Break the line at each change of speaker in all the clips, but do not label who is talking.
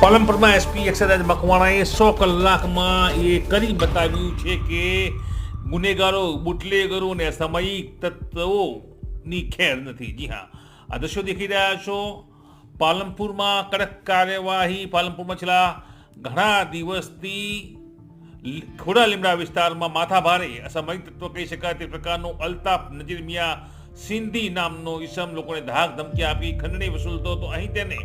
પાલનપુરમાં SP Akshraj મકવાણાએ સો કલાકમાં એ કરી બતાવ્યું છે કે ગુનેગારો, બુટલેગરો અને અસામયિક તત્વોની ખેર નથી. જી હા. આ દ્રશ્યો દેખી રહ્યા છો. પાલનપુરમાં કડક કાર્યવાહી. પાલનપુરમાં છેલ્લા ઘણા દિવસથી ખોડા લીમડા વિસ્તારમાં માથાભારે અસામયિક તત્વ કહી શકાય તે પ્રકારનો અલ્તાફ નજીર મિયા સિંધી નામનો ઈસમ લોકોને ધાક ધમકી આપી, ખંડણી વસૂલતો હતો. અહીં તેને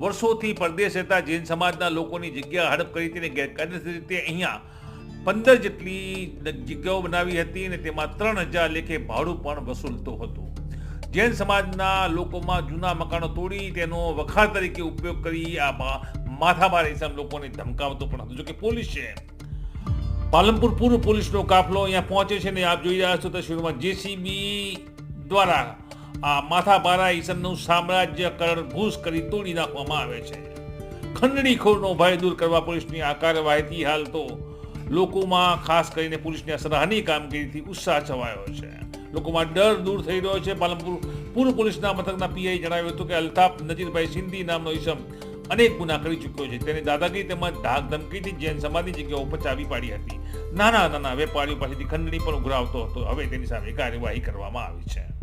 વર્ષોથી પરદેશ રહેતા જૈન સમાજના લોકોની જગ્યા હડપ કરી તેને ગેરકાયદેસર રીતે અહીંયા પંદર જેટલી જગ્યાઓ બનાવી હતી અને તેમાં ત્રણ હજાર લેખે ભાડું પણ વસૂલતો હતો. જૈન સમાજના લોકોમાં જૂના મકાનો તોડી તેનો વખાર તરીકે ઉપયોગ કરી આ માથાભારે ઈસમ લોકોને ધમકાવતો પણ હતો. જોકે પોલીસ છે, પાલનપુર પૂર્વ પોલીસનો કાફલો અહીંયા પહોંચે છે ને આપ જોઈ રહ્યા છો તસવીરમાં જેસીબી દ્વારા આ માથાભારા ઈસમનું સામ્રાજ્ય કરભૂસ કરી તોડી નાખવામાં આવે છે. ખંડણીખોરનો ભય દૂર કરવા પોલીસની આ કાર્યવાહીથી હાલ તો લોકોમાં ખાસ કરીને પોલીસની આ સરાહનીય કામગીરીથી ઉત્સાહ છવાયો છે. લોકોમાં ડર દૂર થઈ રહ્યો છે. પાલનપુર પૂર્વ પોલીસના મથકના પીઆઈ જણાવ્યું હતું કે અલ્તાફ નજીરભાઈ સિંધી નામનો ઈસમ અનેક ગુના કરી ચૂક્યો છે. તેની દાદાગીરી તેમજ ધાક ધમકીથી જૈન સમાજની જગ્યાઓ ઉપર ચાવી પાડી હતી. નાના નાના વેપારીઓ પાસેથી ખંડણી પણ ઉઘરાવતો હતો. હવે તેની સામે કાર્યવાહી કરવામાં આવી છે.